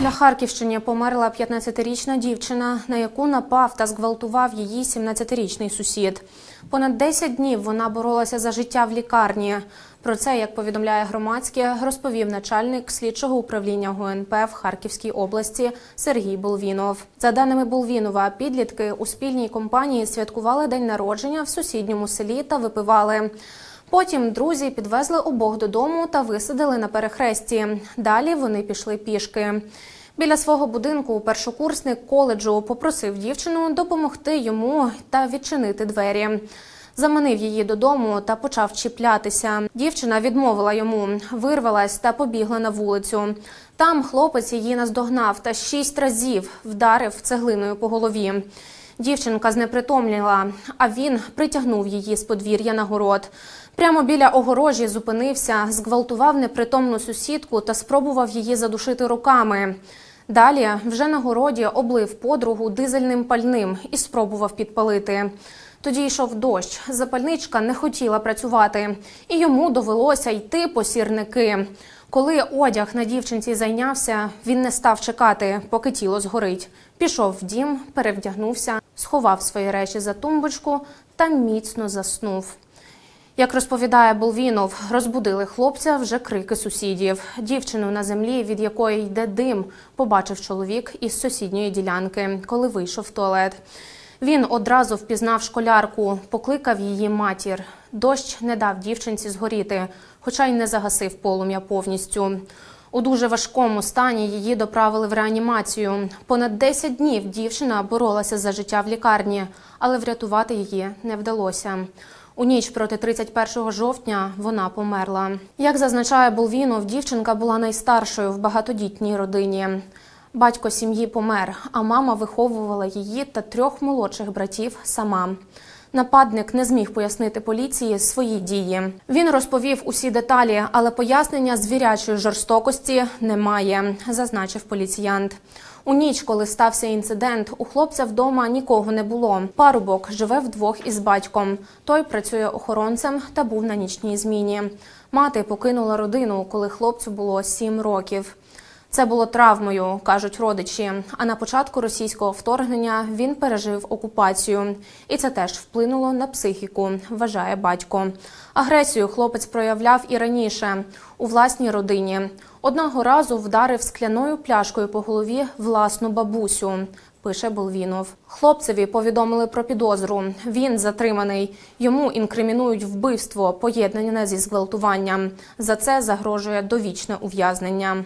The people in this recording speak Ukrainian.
На Харківщині померла 15-річна дівчина, на яку напав та зґвалтував її 17-річний сусід. Понад 10 днів вона боролася за життя в лікарні. Про це, як повідомляє громадське, розповів начальник слідчого управління ГУНП в Харківській області Сергій Болвінов. За даними Болвінова, підлітки у спільній компанії святкували день народження в сусідньому селі та випивали. Потім друзі підвезли обох додому та висадили на перехресті. Далі вони пішли пішки. Біля свого будинку першокурсник коледжу попросив дівчину допомогти йому та відчинити двері. Заманив її додому та почав чіплятися. Дівчина відмовила йому, вирвалась та побігла на вулицю. Там хлопець її наздогнав та шість разів вдарив цеглиною по голові. Дівчинка знепритомніла, а він притягнув її з подвір'я на город. Прямо біля огорожі зупинився, зґвалтував непритомну сусідку та спробував її задушити руками. Далі вже на городі облив подругу дизельним пальним і спробував підпалити. Тоді йшов дощ. Запальничка не хотіла працювати, і йому довелося йти по сірники. Коли одяг на дівчинці зайнявся, він не став чекати, поки тіло згорить. Пішов в дім, перевдягнувся, сховав свої речі за тумбочку та міцно заснув. Як розповідає Болвінов, розбудили хлопця вже крики сусідів. Дівчину на землі, від якої йде дим, побачив чоловік із сусідньої ділянки, коли вийшов в туалет. Він одразу впізнав школярку, покликав її матір. Дощ не дав дівчинці згоріти, хоча й не загасив полум'я повністю. У дуже важкому стані її доправили в реанімацію. Понад 10 днів дівчина боролася за життя в лікарні, але врятувати її не вдалося. У ніч проти 31 жовтня вона померла. Як зазначає Болвінов, дівчинка була найстаршою в багатодітній родині. Батько сім'ї помер, а мама виховувала її та трьох молодших братів сама. Нападник не зміг пояснити поліції свої дії. Він розповів усі деталі, але пояснення звірячої жорстокості немає, зазначив поліціянт. У ніч, коли стався інцидент, у хлопця вдома нікого не було. Парубок живе вдвох із батьком. Той працює охоронцем та був на нічній зміні. Мати покинула родину, коли хлопцю було сім років. Це було травмою, кажуть родичі. А на початку російського вторгнення він пережив окупацію, і це теж вплинуло на психіку, вважає батько. Агресію хлопець проявляв і раніше у власній родині. Одного разу вдарив скляною пляшкою по голові власну бабусю. Пише Болвінов. Хлопцеві повідомили про підозру. Він затриманий. Йому інкримінують вбивство, поєднане зі зґвалтуванням. За це загрожує довічне ув'язнення.